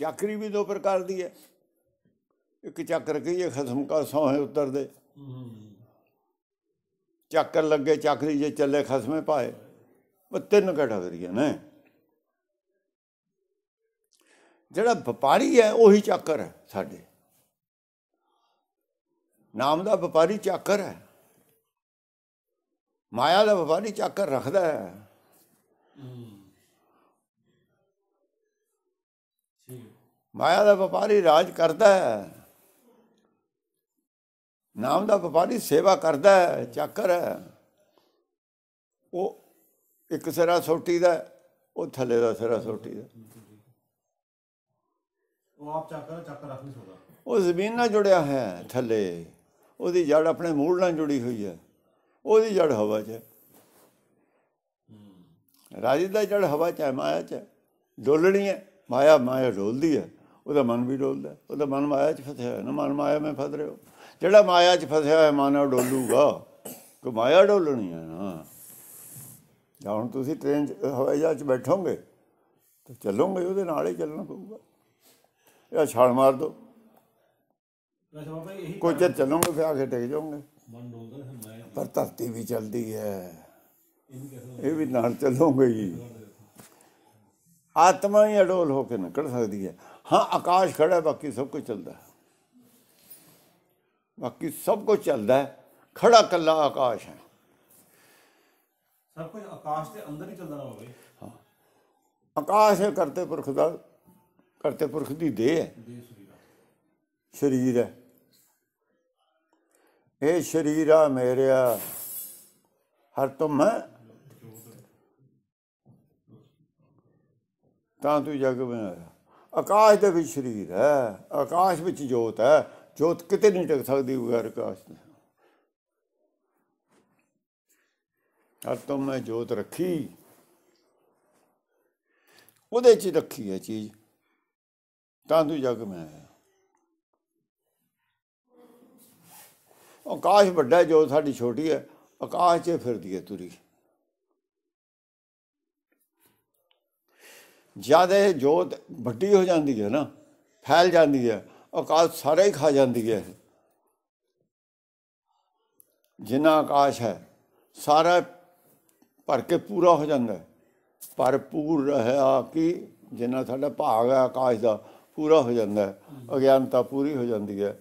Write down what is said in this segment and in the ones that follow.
ਚਾਕਰੀ ਵੀ ਦੋ ਪ੍ਰਕਾਰ ਦੀ ਹੈ। ਇੱਕ ਚੱਕਰ ਕਹੀਏ ਖਸਮ ਕਾ ਸੋਹੇ ਉਤਰਦੇ ਚੱਕਰ ਲੱਗੇ, ਚੱਕਰੀ ਜੇ ਚੱਲੇ ਖਸਮੇ ਪਾਏ ਉਹ ਤਿੰਨ ਕੈਟਾਗਰੀਆਂ ਨੇ। ਜਿਹੜਾ ਵਪਾਰੀ ਹੈ, ਉਹੀ ਚੱਕਰ ਹੈ ਸਾਡੇ। ਨਾਮ ਦਾ ਵਪਾਰੀ ਚੱਕਰ ਹੈ। ਮਾਇਆ ਦਾ ਵਪਾਰੀ ਚੱਕਰ ਰੱਖਦਾ ਹੈ। ਮਾਇਆ ਦਾ ਵਪਾਰੀ ਰਾਜ ਕਰਦਾ ਹੈ। ਨਾਮ ਦਾ ਵਪਾਰੀ ਸੇਵਾ ਕਰਦਾ ਹੈ ਚੱਕਰ ਹੈ। ਉਹ ਇੱਕ ਸਿਰਾ ਸੋਟੀ ਦਾ ਉਹ ਥੱਲੇ ਦਾ ਸਿਰਾ ਸੋਟੀ ਦਾ ਉਹ ਆਪ ਚੱਕਰ ਚੱਕਰ ਰੱਖ ਨਹੀਂ ਉਹ ਜ਼ਮੀਨ ਨਾਲ ਜੁੜਿਆ ਹੈ ਥੱਲੇ। ਉਹਦੀ ਜੜ ਆਪਣੇ ਮੂਲ ਨਾਲ ਜੁੜੀ ਹੋਈ ਹੈ। ਉਹਦੀ ਜੜ ਹਵਾ 'ਚ ਹੈ। ਰਾਜੀ ਦਾ ਜੜ ਹਵਾ 'ਚ ਹੈ ਮਾਇਆ 'ਚ। ਡੋਲਣੀ ਹੈ। ਮਾਇਆ ਮਾਇਆ ਡੋਲਦੀ ਹੈ ਉਹਦਾ ਮਨ ਵੀ ਡੋਲਦਾ। ਉਹਦਾ ਮਨ ਮਾਇਆ 'ਚ ਫਸਿਆ ਹੈ ਨਾ ਮਨ ਮਾਇਆ ਮੈਂ ਫਸ ਰਿਹਾ ਜਿਹੜਾ ਮਾਇਆ 'ਚ ਫਸਿਆ ਹੈ ਮਨ ਉਹ ਡੋਲੂਗਾ। ਕਿ ਮਾਇਆ ਡੋਲਣੀ ਹੈ ਨਾ ਜਾਂ ਹੁਣ ਤੁਸੀਂ ਟ੍ਰੇਨ 'ਚ ਹਵਾਈ ਜਹਾਜ਼ 'ਚ ਬੈਠੋਗੇ ਤਾਂ ਚੱਲੋਗੇ ਉਹਦੇ ਨਾਲ ਹੀ ਚੱਲਣਾ ਪਊਗਾ। ਇਹ ਛਾਲ ਮਾਰ ਦੋ। ਕੋਈ ਚਿਰ ਚੱਲੋਗੇ ਫਿਰ ਆ ਕੇ ਟਿਕ ਜਾਓਗੇ। ਪਰ ਧਰਤੀ ਵੀ ਚੱਲਦੀ ਹੈ। ਇਹ ਵੀ ਨਾਲ ਚੱਲੋਗੇ ਹੀ। ਆਤਮਾ ਹੀ ਅਡੋਲ ਹੋ ਕੇ ਨਿਕਲ ਸਕਦੀ ਹੈ। ਹਾਂ ਆਕਾਸ਼ ਖੜਾ ਹੈ, ਬਾਕੀ ਸਭ ਕੁਝ ਚੱਲਦਾ ਹੈ। ਬਾਕੀ ਸਭ ਕੁਝ ਚੱਲਦਾ ਹੈ। ਖੜਾ ਕੱਲਾ ਆਕਾਸ਼ ਹੈ। ਸਭ ਕੁਝ ਆਕਾਸ਼ ਦੇ ਅੰਦਰ ਹੀ ਚੱਲਦਾ ਨਾ ਬਾਬਾ ਆਕਾਸ਼ ਹੈ ਕਰਤੇ ਪੁਰਖ ਦਾ। ਕਰਤੇ ਪੁਰਖ ਦੀ ਦੇਹ ਹੈ। ਸਰੀਰ ਹੈ। ਇਹ ਸ਼ਰੀਰਾ ਮੇਰਿਆ। ਹਰ ਤੁਮ ਤਾਂ ਤੂੰ ਜਗ ਬਣਾਇਆ। ਆਕਾਸ਼ ਦੇ ਵਿੱਚ ਸਰੀਰ ਹੈ ਆਕਾਸ਼ ਵਿੱਚ ਜੋਤ ਹੈ। ਜੋਤ ਕਿਤੇ ਨਹੀਂ ਟਿਕ ਸਕਦੀ ਬਗੈਰ ਆਕਾਸ਼ ਦੇ ਹਰ ਤੁਮ ਮੈਂ ਜੋਤ ਰੱਖੀ। ਉਹਦੇ ਚ ਰੱਖੀ ਹੈ ਚੀਜ਼। ਤਾਂ ਤੂੰ ਜਗ ਮੈਂ ਆਇਆ ਆਕਾਸ਼ ਵੱਡਾ ਹੈ, ਜੋਤ ਸਾਡੀ ਛੋਟੀ ਹੈ। ਆਕਾਸ਼ 'ਚ ਫਿਰਦੀ ਹੈ ਤੁਰੀ। ਜਦ ਇਹ ਜੋਤ ਵੱਡੀ ਹੋ ਜਾਂਦੀ ਹੈ ਨਾ ਫੈਲ ਜਾਂਦੀ ਹੈ ਆਕਾਸ਼ ਸਾਰਾ ਹੀ ਖਾ ਜਾਂਦੀ ਹੈ। ਜਿੰਨਾ ਆਕਾਸ਼ ਹੈ ਸਾਰਾ ਭਰ ਕੇ ਪੂਰਾ ਹੋ ਜਾਂਦਾ ਹੈ। ਭਰਪੂਰ ਰਹਾ ਕਿ ਜਿੰਨਾ ਸਾਡਾ ਭਾਗ ਹੈ ਆਕਾਸ਼ ਦਾ ਪੂਰਾ ਹੋ ਜਾਂਦਾ ਹੈ ਅਗਿਆਨਤਾ ਪੂਰੀ ਹੋ ਜਾਂਦੀ ਹੈ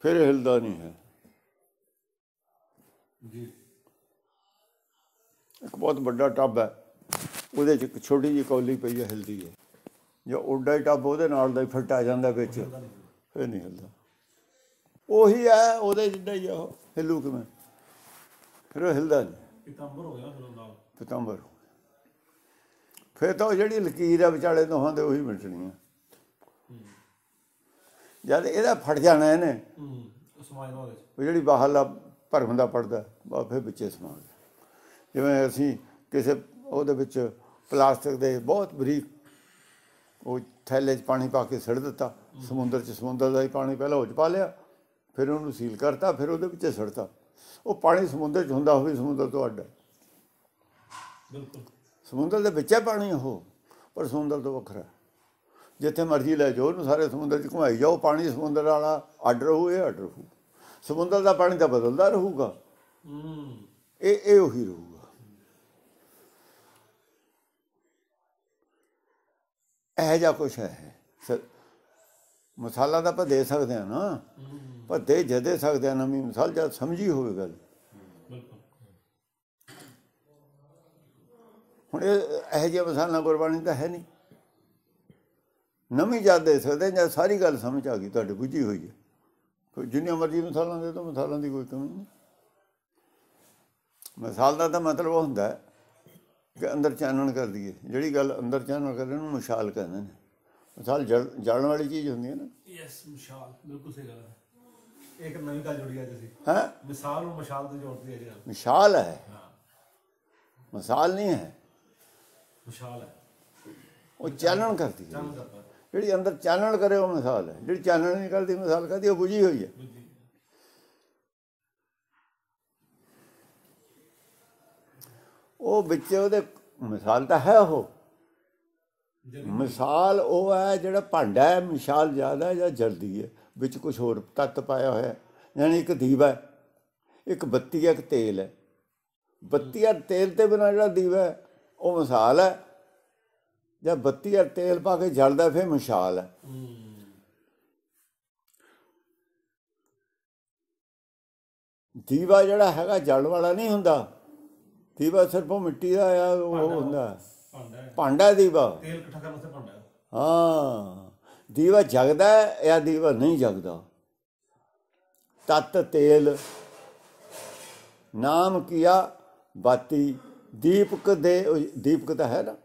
ਫਿਰ ਹਿਲਦਾ ਨਹੀਂ ਹੈ। ਜੀ। ਇੱਕ ਬਹੁਤ ਵੱਡਾ ਟੱਬ ਹੈ। ਉਹਦੇ 'ਚ ਇੱਕ ਛੋਟੀ ਜਿਹੀ ਕੌਲੀ ਪਈ ਹੈ ਹਿਲਦੀ ਹੈ। ਜੇ ਉੱਡਾ ਹੀ ਟੱਬ ਉਹਦੇ ਨਾਲ ਦਾ ਹੀ ਫਿੱਟ ਆ ਜਾਂਦਾ ਵਿੱਚ। ਫਿਰ ਨਹੀਂ ਹਿਲਦਾ ਉਹੀ ਹੈ ਉਹਦੇ ਜਿੱਡਾ ਹੀ ਆ ਉਹ। ਹਿੱਲੂ ਕਿਵੇਂ? ਫਿਰ ਉਹ ਹਿਲਦਾ ਨਹੀਂ। ਪਿਤੰਬਰ ਹੋ ਗਿਆ ਫਿਰ ਉਹ ਨਾਲ। ਪਤੰਬਰ ਫਿਰ ਤਾਂ ਜਿਹੜੀ ਲਕੀਰ ਹੈ ਵਿਚਾਲੇ ਦੋਹਾਂ ਦੇ ਉਹੀ ਮਿਟਣੀ ਹੈ। ਜਦ ਇਹਦਾ ਫਟ ਜਾਣਾ ਇਹਨੇ ਹੂੰ ਨਾਲ ਵਿੱਚ। ਉਹ ਜਿਹੜੀ ਬਾਹਰਲਾ ਭਰਮ ਦਾ ਪੜਦਾ ਬਾ ਫਿਰ ਵਿੱਚੇ ਸਮਾ ਗਿਆ। ਜਿਵੇਂ ਅਸੀਂ ਕਿਸੇ ਉਹਦੇ ਵਿੱਚ ਪਲਾਸਟਿਕ ਦੇ ਬਹੁਤ ਬਰੀਕ ਉਹ ਥੈਲੇ 'ਚ ਪਾਣੀ ਪਾ ਕੇ ਸੜ ਦਿੱਤਾ ਸਮੁੰਦਰ 'ਚ ਸਮੁੰਦਰ ਦਾ ਹੀ ਪਾਣੀ ਪਹਿਲਾਂ ਉਹ 'ਚ ਪਾ ਲਿਆ ਫਿਰ ਉਹਨੂੰ ਸੀਲ ਕਰਤਾ ਫਿਰ ਉਹਦੇ ਵਿੱਚ ਸੜਤਾ। ਉਹ ਪਾਣੀ ਸਮੁੰਦਰ 'ਚ ਹੁੰਦਾ ਹੋਵੇ ਸਮੁੰਦਰ ਤੋਂ ਅੱਡ। ਬਿਲਕੁਲ। ਸਮੁੰਦਰ ਦੇ ਵਿੱਚ ਹੈ ਪਾਣੀ ਉਹ ਪਰ ਸਮੁੰਦਰ ਤੋਂ ਵੱਖਰਾ। ਜਿੱਥੇ ਮਰਜ਼ੀ ਲੈ ਜਾਓ ਉਹਨੂੰ ਸਾਰੇ ਸਮੁੰਦਰ 'ਚ ਘੁਮਾਈ ਜਾਓ ਪਾਣੀ ਸਮੁੰਦਰ ਵਾਲਾ ਅੱਡ ਰਹੂ ਇਹ ਅੱਡ ਰਹੂ। ਸਮੁੰਦਰ ਦਾ ਪਾਣੀ ਤਾਂ ਬਦਲਦਾ ਰਹੂਗਾ। ਹੂੰ। ਇਹ ਇਹ ਉਹੀ ਰਹੂਗਾ। ਇਹ ਜਿਹਾ ਕੁਛ ਹੈ। ਸ- ਮਿਸਾਲਾਂ ਤਾਂ ਆਪਾਂ ਦੇ ਸਕਦੇ ਹਾਂ ਨਾ। ਪਰ ਦੇ ਜਦੇ ਸਕਦੇ ਹਾਂ ਨਵੀਂ ਮਿਸਾਲ ਜਦ ਸਮਝੀ ਹੋਵੇ ਗੱਲ। ਹੁਣ ਇਹ ਇਹ ਜਿਹਾ ਮਿਸਾਲਾਂ ਗੁਰਬਾਣੀ ਤਾਂ ਹੈ ਨਹੀਂ। ਨਵੀਂ ਜਦ ਦੇ ਸਕਦੇ ਜਾਂ ਸਾਰੀ ਗੱਲ ਸਮਝ ਆ ਗਈ, ਤੁਹਾਡੀ ਬੁੱਝੀ ਹੋਈ ਹੈ। ਕੋਈ ਜਿੰਨੀਆਂ ਮਰਜ਼ੀ ਮਸਾਲਾਂ ਦੇ ਦੋ ਮਸਾਲਾਂ ਦੀ ਕੋਈ ਕਮੀ ਨਹੀਂ। ਮਿਸਾਲ ਦਾ ਤਾਂ ਮਤਲਬ ਹੁੰਦਾ ਹੈ। ਕਿ ਅੰਦਰ ਚਾਨਣ ਕਰ ਦਈਏ। ਜਿਹੜੀ ਗੱਲ ਅੰਦਰ ਚਾਨਣ ਕਰਦੇ ਉਹਨੂੰ ਮਿਸਾਲ ਕਹਿੰਦੇ ਨੇ। ਮਿਸਾਲ ਜਲ- ਜਲਣ ਵਾਲੀ ਚੀਜ਼ ਹੁੰਦੀ ਹੈ ਨਾ। ਯੈਸ ਮਿਸਾਲ। ਬਿਲਕੁਲ ਸਹੀ ਗੱਲ ਹੈ। ਇੱਕ ਨਵੀਂ ਗੱਲ ਜੁੜੀ ਅੱਜ ਅਸੀਂ। ਹੈ? ਮਿਸਾਲ ਨੂੰ ਮਿਸਾਲ ਤੇ ਜੋੜਦੀ ਹੈ ਜੀ ਗੱਲ। ਮਿਸਾਲ ਹੈ? ਹਾਂ। ਮਿਸਾਲ ਨਹੀਂ ਹੈ? ਮਿਸਾਲ ਹੈ। ਉਹ ਚਾਨਣ ਕਰਦੀ। ਹੈ ਜਿਹੜੀ ਅੰਦਰ ਚਾਨਣ ਕਰੇ ਉਹ ਮਿਸਾਲ ਹੈ। ਜਿਹੜੀ ਚਾਨਣ ਨਹੀਂ ਕਰਦੀ ਮਿਸਾਲ ਕਰਦੀ ਉਹ ਬੁਝੀ ਹੋਈ ਹੈ। ਉਹ ਵਿੱਚ ਉਹਦੇ ਮਿਸਾਲ ਤਾਂ ਹੈ ਉਹ। ਮਿਸਾਲ ਉਹ ਹੈ ਜਿਹੜਾ ਭਾਂਡਾ ਹੈ, ਮਿਸਾਲ ਜ਼ਿਆਦਾ ਜਾਂ ਜਲਦੀ ਹੈ? ਵਿੱਚ ਕੁਝ ਹੋਰ ਤੱਤ ਪਾਇਆ ਹੋਇਆ ਹੈ। ਯਾਨੀ ਇੱਕ ਦੀਵਾ ਹੈ, ਇੱਕ ਬੱਤੀ ਹੈ, ਇੱਕ ਤੇਲ ਹੈ। ਬੱਤੀ ਔਰ ਤੇਲ ਤੇ ਬਿਨਾਂ ਜਿਹੜਾ ਦੀਵਾ ਹੈ, ਉਹ ਮਿਸਾਲ ਹੈ। ਜਾਂ ਬੱਤੀ ਔਰ ਤੇਲ ਪਾ ਕੇ ਜਲਦਾ ਫਿਰ ਮਿਸਾਲ ਹੈ। ਦੀਵਾ ਜਿਹੜਾ ਹੈਗਾ ਜਲ ਵਾਲਾ ਨਹੀਂ ਹੁੰਦਾ। ਦੀਵਾ ਸਿਰਫ ਮਿੱਟੀ ਦਾ ਆ ਉਹ ਹੁੰਦਾ। ਭਾਂਡਾ ਹੈ। ਦੀਵਾ। ਤੇਲ ਇਕੱਠਾ ਕਰਨ ਵਾਸਤੇ ਭਾਂਡਾ ਹੈ। ਹਾਂ। ਦੀਵਾ ਜਗਦਾ ਹੈ ਜਾਂ ਦੀਵਾ ਨਹੀਂ ਜਗਦਾ? ਤਤ ਤੇਲ ਨਾਮ ਕੀਆ ਬਾਤੀ ਦੀਪਕ ਦੇ ਦੀਪਕ ਤਾਂ ਹੈ ਨਾ।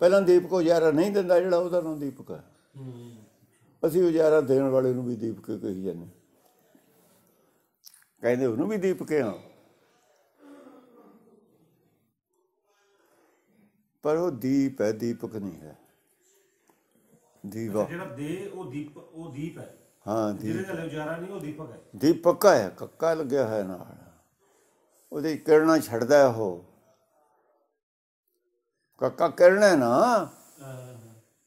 ਪਹਿਲਾਂ ਦੀਪਕ ਉਜਾਰਾ ਨਹੀਂ ਦਿੰਦਾ ਜਿਹੜਾ ਉਹਦਾ ਨਾਮ ਦੀਪਕ ਹੈ। ਅਸੀਂ ਉਜਾਰਾ ਦੇਣ ਵਾਲੇ ਨੂੰ ਵੀ ਦੀਪਕ ਕਹੀ ਜਾਂਦੇ। ਕਹਿੰਦੇ ਉਹਨੂੰ ਵੀ ਦੀਪਕ ਆ। ਪਰ ਉਹ ਦੀਪ ਹੈ ਦੀਪਕ ਨਹੀਂ ਹੈ। ਦੀਵਾ। ਜਿਹੜਾ ਦੇ ਉਹ ਦੀਪ ਉਹ ਦੀਪ ਹੈ। ਹਾਂ ਜਿਹਦੇ ਨਾਲ ਉਜਾਰਾ ਨਹੀਂ ਉਹ ਦੀਪਕ ਹੈ। ਦੀਪਕ ਹੈ ਕੱਕਾ ਲੱਗਿਆ ਹੋਇਆ ਨਾਲ। ਉਹਦੀ ਕਿਰਨਾਂ ਛੱਡਦਾ ਹੈ ਉਹ। ਕੱਕਾ ਕਿਰਨ ਹੈ ਨਾ?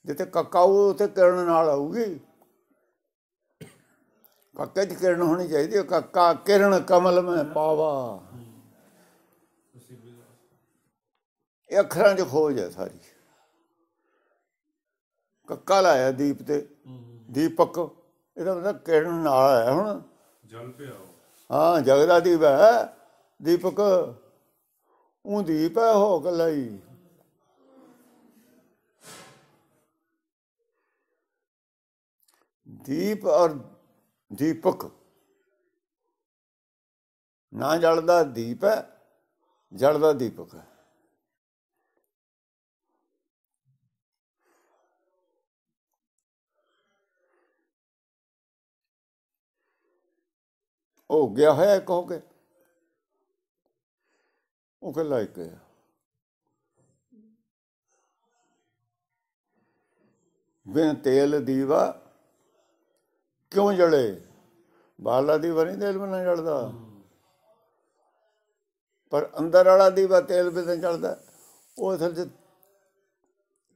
ਜਿੱਥੇ ਕੱਕਾ ਉਹ ਤੇ ਕਿਰਨ ਨਾਲ ਆਊਗੀ। ਕੱਕੇ ਦੀ ਕਿਰਨ ਹੋਣੀ ਚਾਹੀਦੀ ਹੈ। ਕੱਕਾ ਕਿਰਨ ਕਮਲ ਮੈਂ ਪਾਵਾ। ਇਹ ਅੱਖਰਾਂ 'ਚ ਖੋਜ ਹੈ ਸਾਰੀ। ਕੱਕਾ ਲਾਇਆ ਦੀਪ ਤੇ ਦੀਪਕ ਇਹਦਾ ਮਤਲਬ ਕਿਰਨ ਨਾਲ ਹੈ ਹੁਣ? ਜਲ ਪਿਆ ਹਾਂ ਜਗਦਾ ਦੀਪ ਹੈ ਦੀਪਕ ਉਹ ਦੀਪ ਹੈ ਹੋ ਕੱਲਾ ਹੀ। ਦੀਪ ਔਰ ਦੀਪਕ। ਨਾ ਜਲਦਾ ਦੀਪ ਹੈ ਜਲਦਾ ਦੀਪਕ ਹੈ। ਉਹ ਗਿਆ ਹੋਇਆ ਇੱਕ ਹੋ ਕੇ। ਉਹ ਕੱਲਾ ਇੱਕ ਹੈ। ਬਿਨ ਤੇਲ ਦੀਵਾ ਕਿਉਂ ਜਲੇ? ਬਾਹਰਲਾ ਦੀਵਾ ਨਹੀਂ ਤੇਲ ਬਿਨਾਂ ਜਲਦਾ। ਪਰ ਅੰਦਰ ਵਾਲਾ ਦੀਵਾ ਤੇਲ ਬਿਨਾਂ ਜਲਦਾ। ਉਹ ਅਸਲ 'ਚ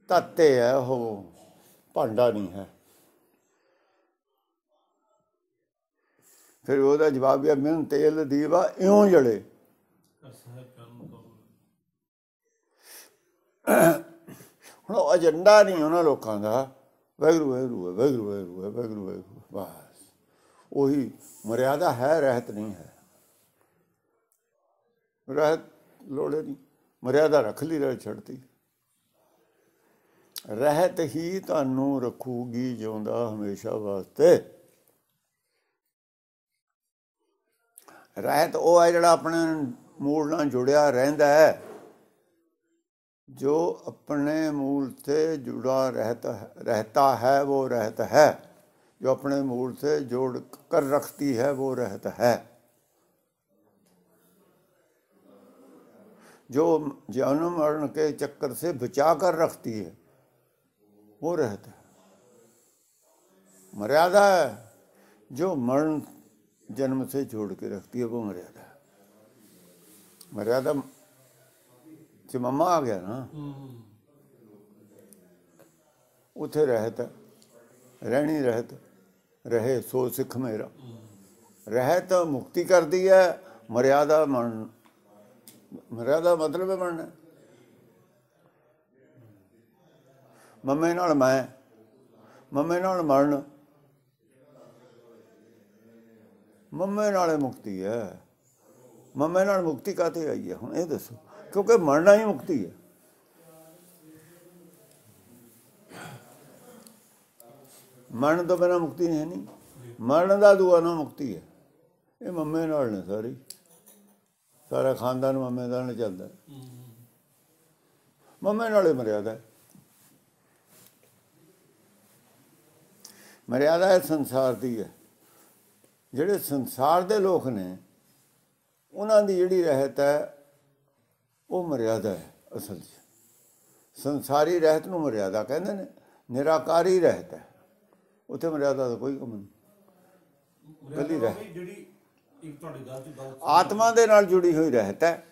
ਤਾਤੇ ਹੈ ਉਹ। ਭਾਂਡਾ ਨਹੀਂ ਹੈ। ਫਿਰ ਉਹਦਾ ਜਵਾਬ ਇਹ ਮੈਨੂੰ ਤੇਲ ਦੀਵਾ ਇਉਂ ਜਲੇ। ਹੁਣ ਉਹ ਏਜੰਡਾ ਨਹੀਂ ਉਹਨਾਂ ਲੋਕਾਂ ਦਾ। ਵੈਗਰੂ ਵੈਗਰੂ ਹੈ, ਵੈਗਰੂ ਵੈਗਰੂ ਹੈ, ਵੈਗਰੂ ਵੈਗਰੂ ਬਸ। ਉਹੀ ਮਰਿਆਦਾ ਹੈ ਰਹਿਤ ਨਹੀਂ ਹੈ। ਰਹਿਤ ਲੋੜੇ ਨਹੀਂ। ਮਰਿਆਦਾ ਰੱਖ ਲਈ ਰਹਿ ਛੱਡਤੀ। ਰਹਿਤ ਹੀ ਤੁਹਾਨੂੰ ਰੱਖੂਗੀ ਜਿਉਂਦਾ ਹਮੇਸ਼ਾ ਵਾਸਤੇ। ਰਹਿਤ ਉਹ ਹੈ ਜਿਹੜਾ ਆਪਣੇ ਮੂਲ ਨਾਲ ਜੁੜਿਆ ਰਹਿੰਦਾ ਹੈ जो अपने मूल से जुड़ा रहता है रहता है वो रहता है जो अपने मूल से जोड़ कर रखती है वो रहता है जो जन्म मरण के चक्कर से बचा कर रखती है वो रहता है मर्यादा है जो मरण जन्म से जोड़ के रखती है वो मर्यादा है मर्यादा ਚ ਮੰਮਾ ਆ ਗਿਆ ਨਾ ਉਥੇ ਰਹਿਤ ਰਹਿਣੀ ਰਹਿਤ ਰਹੇ ਸੋ ਸਿੱਖ ਮੇਰਾ ਰਹਿਤ ਮੁਕਤੀ ਕਰਦੀ ਹੈ ਮਰਿਆਦਾ ਮਨ ਮਰਿਆਦਾ ਮਤਲਬ ਹੈ ਮੰਨਣਾ ਮੰਮੇ ਨਾਲ ਮੈਂ ਮੰਮੇ ਨਾਲ ਮਰਨ ਮੰਮੇ ਨਾਲੇ ਮੁਕਤੀ ਹੈ। ਮੰਮੇ ਨਾਲ ਮੁਕਤੀ ਕਾਤੇ ਆਈ ਹੈ? ਹੁਣ ਇਹ ਦੱਸੋ, ਕਿਉਂਕਿ ਮਰਨਾ ਹੀ ਮੁਕਤੀ ਹੈ। ਮਰਨ ਤੋਂ ਬਿਨਾਂ ਮੁਕਤੀ ਨਹੀਂ ਹੈ ਨਹੀਂ। ਮਰਨ ਦਾ ਦੂਆ ਨਾ ਮੁਕਤੀ ਹੈ। ਇਹ ਮੰਮੇ ਨਾਲ ਨੇ ਸਾਰੀ। ਸਾਰਾ ਖਾਨਦਾਨ ਮੰਮੇ ਦਾ ਨਾਲ ਚੱਲਦਾ। ਮੰਮੇ ਨਾਲੇ ਮਰਿਆਦਾ ਮਰਿਆਦਾ ਹੈ ਸੰਸਾਰ ਦੀ ਹੈ। ਜਿਹੜੇ ਸੰਸਾਰ ਦੇ ਲੋਕ ਨੇ ਉਹਨਾਂ ਦੀ ਜਿਹੜੀ ਰਹਿਤ ਹੈ ਉਹ ਮਰਿਆਦਾ ਹੈ ਅਸਲ 'ਚ। ਸੰਸਾਰੀ ਰਹਿਤ ਨੂੰ ਮਰਿਆਦਾ ਕਹਿੰਦੇ ਨੇ ਨਿਰਾਕਾਰੀ ਰਹਿਤ ਹੈ। ਉੱਥੇ ਮਰਿਆਦਾ ਦਾ ਕੋਈ ਕੰਮ ਨਹੀਂ। ਰਹਿ ਜਿਹੜੀ ਇੱਕ ਤੁਹਾਡੀ ਗੱਲ ਚ ਗੱਲ ਆਤਮਾ ਦੇ ਨਾਲ ਜੁੜੀ ਹੋਈ ਰਹਿਤ ਹੈ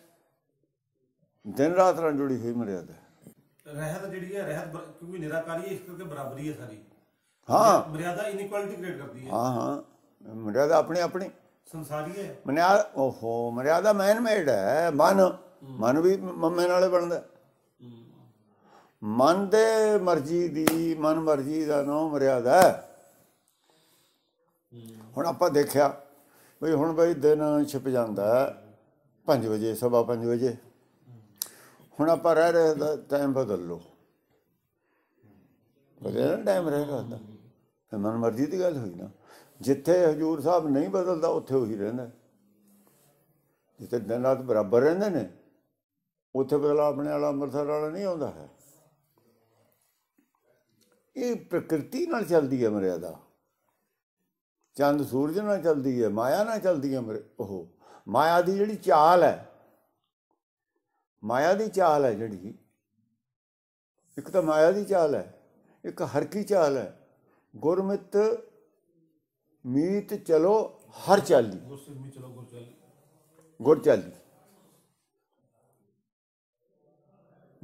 ਦਿਨ ਰਾਤ ਨਾਲ ਜੁੜੀ ਹੋਈ ਮਰਿਆਦਾ ਰਹਿਤ ਜਿਹੜੀ ਹੈ ਰਹਿਤ ਕਿਉਂਕਿ ਨਿਰਾਕਾਰੀ ਹੈ ਇਸ ਕਰਕੇ ਬਰਾਬਰੀ ਹੈ ਸਾਰੀ। ਹਾਂ। ਮਰਿਆਦਾ ਇਨਇਕੁਐਲਿਟੀ ਕ੍ਰੀਏਟ ਕਰਦੀ ਹੈ। ਹਾਂ ਹਾਂ। ਮਰਿਆਦਾ ਆਪਣੀ ਆਪਣੀ। ਸੰਸਾਰੀ ਹੈ ਮਰਿਆਦਾ ਓਹੋ ਮਰਿਆਦਾ ਮੈਨ ਮੇਡ ਹੈ ਮਨ। ਮਨ ਵੀ ਮੰਮੇ ਨਾਲੇ ਬਣਦਾ। ਮਨ ਦੇ ਮਰਜ਼ੀ ਦੀ ਮਨ ਮਰਜ਼ੀ ਦਾ ਨਾਮ ਮਰਿਆਦਾ ਹੁਣ ਆਪਾਂ ਦੇਖਿਆ ਵੀ ਹੁਣ ਬਈ ਦਿਨ ਛਿਪ ਜਾਂਦਾ 5 ਵਜੇ ਸਵਾ 5 ਵਜੇ। ਹੁਣ ਆਪਾਂ ਰਹਿ ਰਹੇ ਦਾ ਟਾਈਮ ਬਦਲ ਲਓ। ਬਦਲ ਟਾਈਮ ਰਹੇਗਾ ਤਾਂ ਫਿਰ ਮਨ ਮਰਜ਼ੀ ਦੀ ਗੱਲ ਹੋਈ ਨਾ। ਜਿੱਥੇ ਹਜੂਰ ਸਾਹਿਬ ਨਹੀਂ ਬਦਲਦਾ, ਉੱਥੇ ਉਹੀ ਰਹਿੰਦਾ। ਜਿੱਥੇ ਦਿਨ ਰਾਤ ਬਰਾਬਰ ਰਹਿੰਦੇ ਨੇ, ਉੱਥੇ ਬਦਲਾ ਆਪਣੇ ਵਾਲਾ ਅੰਮ੍ਰਿਤਸਰ ਵਾਲਾ ਨਹੀਂ ਆਉਂਦਾ ਹੈ। ਇਹ ਪ੍ਰਕਿਰਤੀ ਨਾਲ ਚੱਲਦੀ ਹੈ ਮਰਿਆਦਾ। ਚੰਦ ਸੂਰਜ ਨਾਲ ਚੱਲਦੀ ਹੈ, ਮਾਇਆ ਨਾਲ ਚੱਲਦੀ ਹੈ ਮਰ- ਉਹ ਮਾਇਆ ਦੀ ਜਿਹੜੀ ਚਾਲ ਹੈ, ਮਾਇਆ ਦੀ ਚਾਲ ਹੈ ਜਿਹੜੀ, ਇੱਕ ਤਾਂ ਮਾਇਆ ਦੀ ਚਾਲ ਹੈ, ਇੱਕ ਹਰ ਕੀ ਚਾਲ ਹੈ। ਗੁਰਮਿਤ ਮੀਤ ਚਲੋ ਹਰ ਚਾਲੀ। ਮੀ ਚਲੋ ਗੁਰ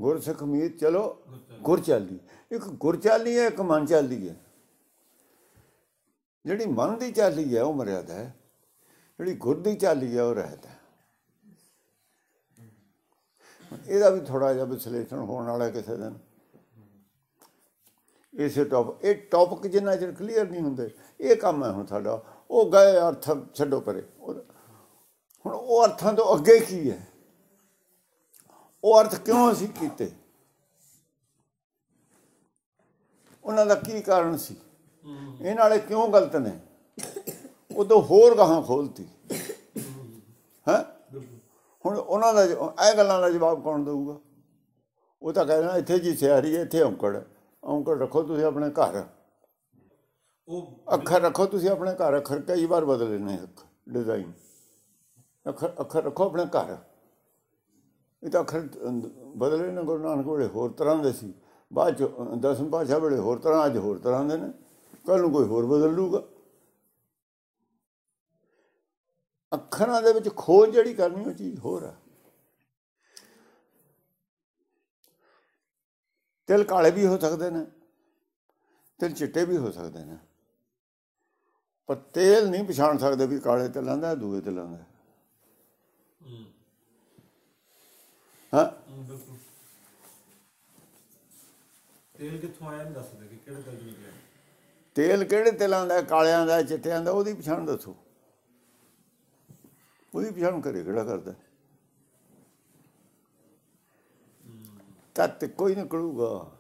ਗੁਰਸਿੱਖ ਮੀਤ ਚਲੋ ਗੁਰ ਚਾਲੀ। ਇੱਕ ਗੁਰ ਚਾਲੀ ਹੈ ਇੱਕ ਮਨ ਚਾਲੀ ਹੈ। ਜਿਹੜੀ ਮਨ ਦੀ ਚਾਲੀ ਹੈ ਉਹ ਮਰਿਆਦਾ ਹੈ। ਜਿਹੜੀ ਗੁਰ ਦੀ ਚਾਲੀ ਹੈ ਉਹ ਰਹਿਤ ਹੈ। ਇਹਦਾ ਵੀ ਥੋੜਾ ਜਿਹਾ ਵਿਸ਼ਲੇਸ਼ਣ ਹੋਣ ਵਾਲਾ ਕਿਸੇ ਦਿਨ। ਇਸੇ ਟੌਪ ਇਹ ਟੌਪਿਕ ਜਿੰਨਾ ਚਿਰ ਕਲੀਅਰ ਨਹੀਂ ਹੁੰਦੇ, ਇਹ ਕੰਮ ਹੈ ਹੁਣ ਸਾਡਾ। ਉਹ ਗਏ ਅਰਥ ਛੱਡੋ ਪਰੇ। ਹੁਣ ਉਹ ਅਰਥਾਂ ਤੋਂ ਅੱਗੇ ਕੀ ਹੈ? ਉਹ ਅਰਥ ਕਿਉਂ ਅਸੀਂ ਕੀਤੇ? ਉਹਨਾਂ ਦਾ ਕੀ ਕਾਰਨ ਸੀ? ਇਹਨਾਂ ਨਾਲੇ ਕਿਉਂ ਗਲਤ ਨੇ? ਉਦੋਂ ਹੋਰ ਗਾਹਾਂ ਖੋਲਤੀ। ਹੈ? ਹੁਣ ਉਹਨਾਂ ਦਾ ਇਹ ਗੱਲਾਂ ਦਾ ਜਵਾਬ ਕੌਣ ਦੇਊਗਾ? ਉਹ ਤਾਂ ਕਹਿ ਕਹਿੰਦਾ ਇੱਥੇ ਜੀ ਸਿਆਰੀ ਹੈ, ਇੱਥੇ ਔਂਕੜ ਔਂਕੜ ਰੱਖੋ ਤੁਸੀਂ ਆਪਣੇ ਘਰ। ਉਹ ਅੱਖਰ ਰੱਖੋ ਤੁਸੀਂ ਆਪਣੇ ਘਰ ਅੱਖਰ ਕਈ ਵਾਰ ਬਦਲੇ ਨੇ ਅੱਖ ਡਿਜ਼ਾਈਨ ਅੱਖਰ ਅੱਖਰ ਰੱਖੋ ਆਪਣੇ ਘਰ। ਇਹ ਤਾਂ ਅੱਖਰ ਬਦਲੇ ਨੇ ਗੁਰੂ ਨਾਨਕ ਵੇਲੇ ਹੋਰ ਤਰ੍ਹਾਂ ਦੇ ਸੀ। ਬਾਅਦ ਚ ਦਸਮ ਪਾਤਸ਼ਾਹ ਵੇਲੇ ਹੋਰ ਤਰ੍ਹਾਂ ਅੱਜ ਹੋਰ ਤਰ੍ਹਾਂ ਦੇ ਨੇ। ਕੱਲ ਨੂੰ ਕੋਈ ਹੋਰ ਬਦਲ ਲੂਗਾ। ਅੱਖਰਾਂ ਦੇ ਵਿੱਚ ਖੋਜ ਜਿਹੜੀ ਕਰਨੀ ਉਹ ਚੀਜ਼ ਹੋਰ ਆ। ਤਿਲ ਕਾਲੇ ਵੀ ਹੋ ਸਕਦੇ ਨੇ ਤਿਲ ਚਿੱਟੇ ਵੀ ਹੋ ਸਕਦੇ ਨੇ। ਪਰ ਤੇਲ ਨਹੀਂ ਪਛਾਣ ਸਕਦੇ ਵੀ ਕਾਲੇ ਤਿਲਾਂ ਦਾ ਦੂਏ ਤਿਲਾਂ ਦਾ। ਹਾਂ। ਤੇਲ ਕਿੱਥੋਂ ਆਇਆ ਨਹੀਂ ਦੱਸਦੇ ਕਿ ਕਿਹੜੇ ਤੇਲ ਨਿਕਲਿਆ? ਤੇਲ ਕਿਹੜੇ ਤਿਲਾਂ ਦਾ ਕਾਲਿਆਂ ਦਾ ਚਿੱਟਿਆਂ ਦਾ ਉਹਦੀ ਪਛਾਣ ਦੱਸੋ। ਉਹਦੀ ਪਛਾਣ ਕਰੇ ਕਿਹੜਾ ਕਰਦਾ? ਤਤ ਕੋਈ ਨਿਕਲੂਗਾ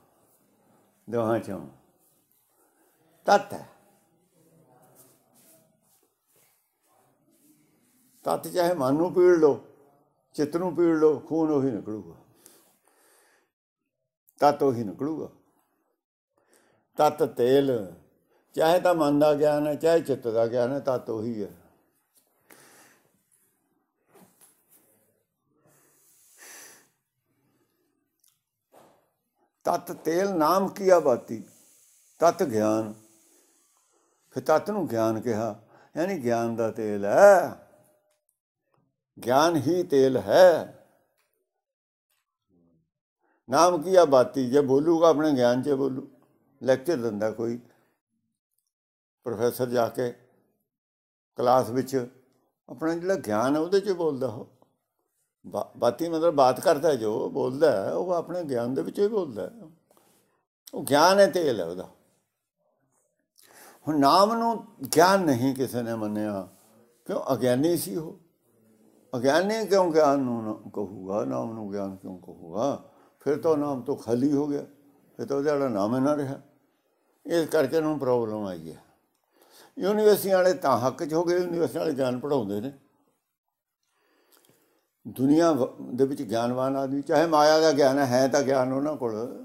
ਦੋਹਾਂ ਚੋਂ। ਤਤ ਹੈ। ਤਤ ਚਾਹੇ ਮਨ ਨੂੰ ਪੀੜ ਲੋ ਚਿੱਤ ਨੂੰ ਪੀੜ ਲੋ ਖੂਨ ਉਹੀ ਨਿਕਲੂਗਾ। ਤਤ ਉਹੀ ਨਿਕਲੂਗਾ। ਤਤ ਤੇਲ, ਚਾਹੇ ਤਾਂ ਮਨ ਦਾ ਗਿਆਨ ਹੈ, ਚਾਹੇ ਚਿੱਤ ਦਾ ਗਿਆਨ ਹੈ, ਤਤ ਉਹੀ ਹੈ। ਤਤ ਤੇਲ ਨਾਮ ਕੀਆ ਬਾਤੀ? ਤਤ ਗਿਆਨ। ਫਿਰ ਤਤ ਨੂੰ ਗਿਆਨ ਕਿਹਾ, ਯਾਨੀ ਗਿਆਨ ਦਾ ਤੇਲ ਹੈ। ਗਿਆਨ ਹੀ ਤੇਲ ਹੈ। ਨਾਮ ਕੀਆ ਬਾਤੀ? ਜੇ ਬੋਲੂਗਾ, ਆਪਣੇ ਗਿਆਨ 'ਚ ਬੋਲੂ। ਲੈਕਚਰ ਦਿੰਦਾ ਕੋਈ। ਪ੍ਰੋਫੈਸਰ ਜਾ ਕੇ ਕਲਾਸ ਵਿੱਚ ਆਪਣਾ ਜਿਹੜਾ ਗਿਆਨ ਹੈ ਉਹਦੇ 'ਚ ਬੋਲਦਾ ਉਹ। ਬਾਤੀ ਮਤਲਬ ਬਾਤ ਕਰਦਾ ਜੋ ਬੋਲਦਾ ਉਹ ਆਪਣੇ ਗਿਆਨ ਦੇ ਵਿੱਚ ਹੀ ਬੋਲਦਾ ਉਹ ਗਿਆਨ ਹੈ ਤੇਲ ਹੈ ਉਹਦਾ। ਹੁਣ ਨਾਮ ਨੂੰ ਗਿਆਨ ਨਹੀਂ ਕਿਸੇ ਨੇ ਮੰਨਿਆ, ਕਿਉਂ? ਅਗਿਆਨੀ ਸੀ ਉਹ। ਅਗਿਆਨੀ ਕਿਉਂ ਗਿਆਨ ਨੂੰ ਕਹੂਗਾ? ਨਾਮ ਨੂੰ ਗਿਆਨ ਕਿਉਂ ਕਹੂਗਾ? ਫਿਰ ਤਾਂ ਉਹ ਨਾਮ ਤੋਂ ਖਾਲੀ ਹੋ ਗਿਆ। ਫਿਰ ਤਾਂ ਉਹਦਾ ਜਿਹੜਾ ਨਾਮ ਹੀ ਨਾ ਰਿਹਾ। ਇਸ ਕਰਕੇ ਨੂੰ ਪ੍ਰੋਬਲਮ ਆਈ ਹੈ। ਯੂਨੀਵਰਸਿਟੀ ਵਾਲੇ ਤਾਂ ਹੱਕ 'ਚ ਹੋ ਗਏ ਯੂਨੀਵਰਸਿਟੀ ਵਾਲੇ ਗਿਆਨ ਪੜਾਉਂਦੇ ਨੇ। ਦੁਨੀਆ ਵ- ਦੇ ਵਿੱਚ ਗਿਆਨਵਾਨ ਆਦਮੀ, ਚਾਹੇ ਮਾਇਆ ਦਾ ਗਿਆਨ ਹੈ ਤਾਂ ਗਿਆਨ ਉਹਨਾਂ ਕੋਲ।